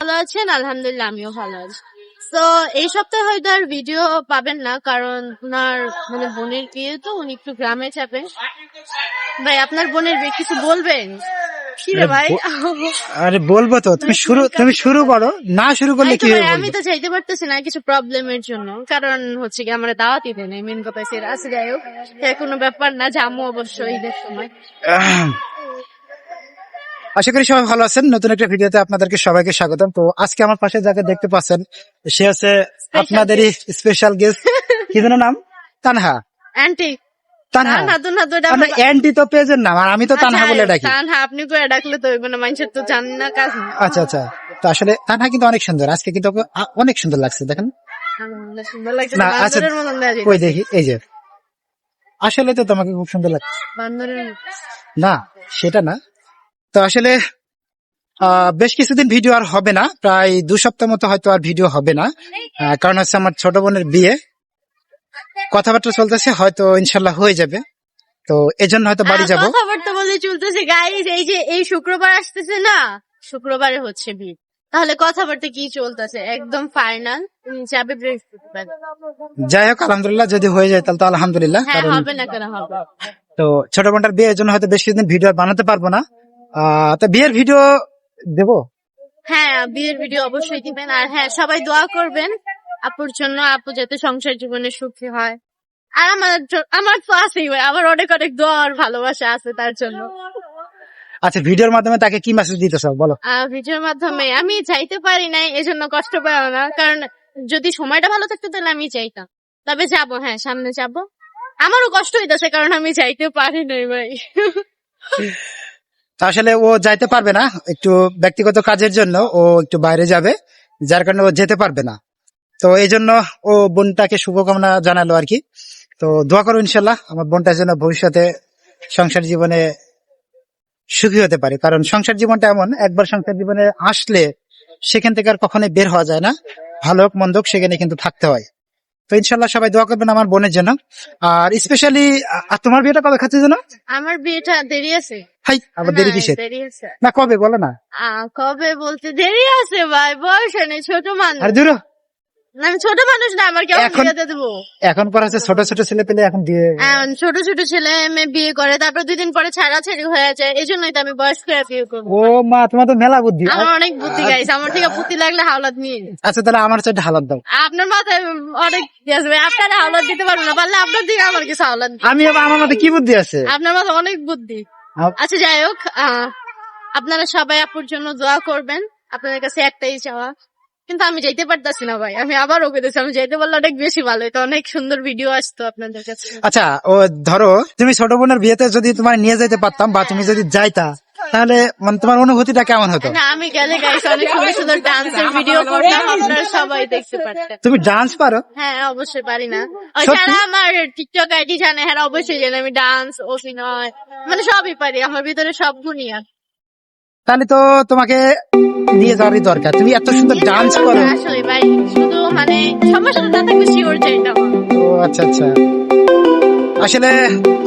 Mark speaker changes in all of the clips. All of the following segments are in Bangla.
Speaker 1: ভালো আছেন? আলহামদুলিল্লাহ আমিও ভালো আছি। তো এই সপ্তাহে হয়তো আর ভিডিও পাবেন না কারণ ওনার মানে বোনের বিয়ে তো উনি একটু গ্রামে যাবেন। ভাই আপনার বোনের বিয়ে কিছু বলবেন? কি রে ভাই?
Speaker 2: আরে বলব তো তুমি শুরু তুমি শুরু করো। না শুরু করলে কি হবে
Speaker 1: আমি তো চাইতে পারতেছি না কিছু প্রবলেমের জন্য। কারণ হচ্ছে কি আমার দাওয়াতই দেয় না মেন কথা সেটা আছে যাই হোক কোনো ব্যাপার না জামু অবশ্যই ঈদের সময়।
Speaker 2: আশা করি সবাই ভালো আছেন। নতুন একটা ভিডিওতে আপনাদেরকে সবাইকে স্বাগতম। তো আজকে আমার পাশে যাকে দেখতে পাচ্ছেন সে হচ্ছে আপনাদেরই স্পেশাল গেস্ট কি যেন নাম? তানহা।
Speaker 1: আন্টি
Speaker 2: অ্যান্টি তো পেজের নাম আর আমি তো তানহা
Speaker 1: আচ্ছা,
Speaker 2: বলে ডাকি।
Speaker 1: তানহা আপনি করে ডাকলে তো হইব মানুষের তো জান না কাজ
Speaker 2: আচ্ছা আচ্ছা। তো আসলে তানহা কিন্তু অনেক সুন্দর। আজকে কিন্তু অনেক সুন্দর লাগছে দেখেন।
Speaker 1: সুন্দর লাগছে
Speaker 2: না, আচ্ছা, ওই দেখি এই যে। আসলে তো তোমাকে খুব সুন্দর লাগছে। না সেটা না। তো আসলে বেশ কিছুদিন ভিডিও আর হবে না। প্রায় দু সপ্তাহ মতো হয়তো আর ভিডিও হবে না। কারণ হচ্ছে আমার ছোট বোনের বিয়ে। কথাবার্তা চলতেছে হয়তো ইনশাল্লাহ হয়ে যাবে। তো এজন্য হয়তো বাড়ি
Speaker 1: আহ,
Speaker 2: যাব।
Speaker 1: কথাবার্তা বলে চলতেছে এই যে এই শুক্রবার আসতেছে না? শুক্রবারে হচ্ছে বিয়ে। তাহলে কথাবার্তা কি চলতেছে? একদম ফাইনাল যাবে বৃহস্পতিবার।
Speaker 2: যাই হোক আলহামদুলিল্লাহ যদি হয়ে যায় তাহলে তো আলহামদুলিল্লাহ
Speaker 1: হ্যাঁ হবে না কেন হবে
Speaker 2: তো ছোট বোনটার বিয়ের জন্য হয়তো বেশ কিছুদিন ভিডিও বানাতে পারব না। তো বিয়ের ভিডিও দেবো?
Speaker 1: হ্যাঁ বিয়ের ভিডিও অবশ্যই দিবেন। আর হ্যাঁ সবাই দোয়া করবেন আপুর জন্য আপু যাতে সংসার জীবনে সুখী হয়। আর আমার আমার তো আছেই আমার অনেক অনেক দোয়া আর ভালোবাসা আছে তার জন্য।
Speaker 2: আচ্ছা ভিডিওর মাধ্যমে তাকে কি মেসেজ দিতে চাও বলো
Speaker 1: ভিডিওর মাধ্যমে আমি চাইতে পারি নাই এজন্য কষ্ট পাও না। কারণ যদি সময়টা ভালো থাকতো তাহলে আমি চাইতাম। তবে যাব হ্যাঁ সামনে যাব। আমারও কষ্ট হইতেছে কারণ আমি চাইতে পারি নাই ভাই।
Speaker 2: আসলে ও যাইতে পারবে না। একটু ব্যক্তিগত কাজের জন্য ও একটু বাইরে যাবে, যার কারণে ও যেতে পারবে না। তো এই জন্য ও বোনটাকে শুভকামনা জানালো আর কি। তো দোয়া করো ইনশাল্লাহ, আমার বোনটার জন্য ভবিষ্যতে সংসার জীবনে সুখী হতে পারে। কারণ সংসার জীবনটা এমন, একবার সংসার জীবনে আসলে সেখান থেকে আর কখনোই বের হওয়া যায় না। ভালো হোক, মন্দ হোক, সেখানে কিন্তু থাকতে হয়। তো ইনশাল্লাহ সবাই দোয়া করবেন আমার বোনের জন্য। আর স্পেশালি তোমার বিয়েটা কবে খাচ্ছে যেন
Speaker 1: আমার বিয়েটা দেরি আছে।
Speaker 2: হাই আবার দেরি
Speaker 1: হ্যাঁ,
Speaker 2: কিসের?
Speaker 1: দেরি আছে।
Speaker 2: না কবে বলে না।
Speaker 1: কবে বলতে দেরি আছে ভাই বয়স নেই ছোট মানুষ।
Speaker 2: আর দূর
Speaker 1: আমি ছোট মানুষ না আমার বিয়েতে দেবো?
Speaker 2: এখন পর আছে ছোট ছোট ছেলে পেলে এখন দিয়ে
Speaker 1: ছোট ছোট ছেলে মেয়ে বিয়ে করে তারপর দুই দিন পরে ছাড়াছাড়ি হয়ে যায় এই জন্যই তো আমি বয়স করে বিয়ে করব।
Speaker 2: ও মা তোমার তো মেলা বুদ্ধি।
Speaker 1: আমার অনেক বুদ্ধি গাইছে আমার থেকে বুদ্ধি লাগলে হাওলাত নিয়ে
Speaker 2: আচ্ছা তাহলে আমার চাইটা হালাত দাও।
Speaker 1: আপনার মাথায় অনেক আপনারা হাওলাত দিতে পারবেন না পারলে আপনার দিকে আমার কিছু হাওলাত
Speaker 2: আমি আমার মধ্যে কি বুদ্ধি আছে?
Speaker 1: আপনার মাথায় অনেক বুদ্ধি। আচ্ছা যাই হোক আপনারা সবাই আপুর জন্য দোয়া করবেন আপনাদের কাছে একটাই চাওয়া কিন্তু আমি যাইতে পারতাছি না ভাই। আমি আবার ওকে দিচ্ছি আমি যাইতে পারলে অনেক বেশি ভালো হতো অনেক সুন্দর ভিডিও আসতো আপনাদের কাছে।
Speaker 2: আচ্ছা ও ধরো তুমি ছোট বোনের বিয়েতে যদি তোমার নিয়ে যেতে পারতাম বা তুমি যদি যাইতা তাহলে মানে তোমার অনুভূতিটা কেমন হতো?
Speaker 1: না আমি গেলে গাইস অনেক সুন্দর সুন্দর ডান্সের ভিডিও করতাম। আপনারা সবাই দেখতে পারতেন।
Speaker 2: তুমি ডান্স পারো?
Speaker 1: হ্যাঁ অবশ্যই পারি না। ওই যারা আমার টিকটক আইডি জানে হ্যাঁ অবশ্যই জানে। আমি ডান্স অভিনয় মানে সবই পারি। আমার ভিতরে সব গুণই আছে।
Speaker 2: তাহলে তো তোমাকে নিয়ে যাওয়ারই দরকার। তুমি এত সুন্দর ডান্স করো।
Speaker 1: আসলে ভাই শুধু মানে সবার সাথে না থাকলে শিওর চাইতাম
Speaker 2: ও আচ্ছা আচ্ছা। আসলে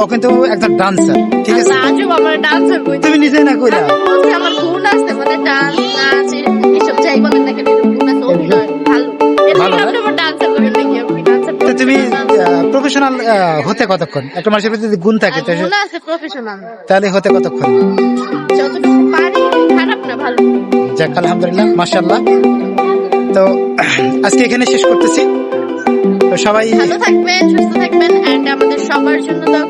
Speaker 2: ও কিন্তু একজন ডান্সার ঠিক আছে?
Speaker 1: আজও আমার ডান্সার কই
Speaker 2: তুমি নিজে না কইরা।
Speaker 1: আমি আমার গুণ আছে মানে ডান্স নাচ এসব যাই বলেন না কেন এরকম অভিনয় ভালো।
Speaker 2: ভালো
Speaker 1: আপনি ডান্সার করেন দেখি আপনি ডান্সার
Speaker 2: তুমি প্রফেশনাল হতে কতক্ষণ? একটা মানুষের যদি গুণ থাকে তাহলে হতে কতক্ষণ?
Speaker 1: যতটুকু পারি খারাপ না ভালো।
Speaker 2: যাক, আলহামদুলিল্লাহ মাসাল্লাহ তো, আজকে এখানে শেষ করতেছি। তো সবাই
Speaker 1: ভালো থাকবেন, সুস্থ থাকবেন এন্ড আমাদের সবার জন্য দোয়া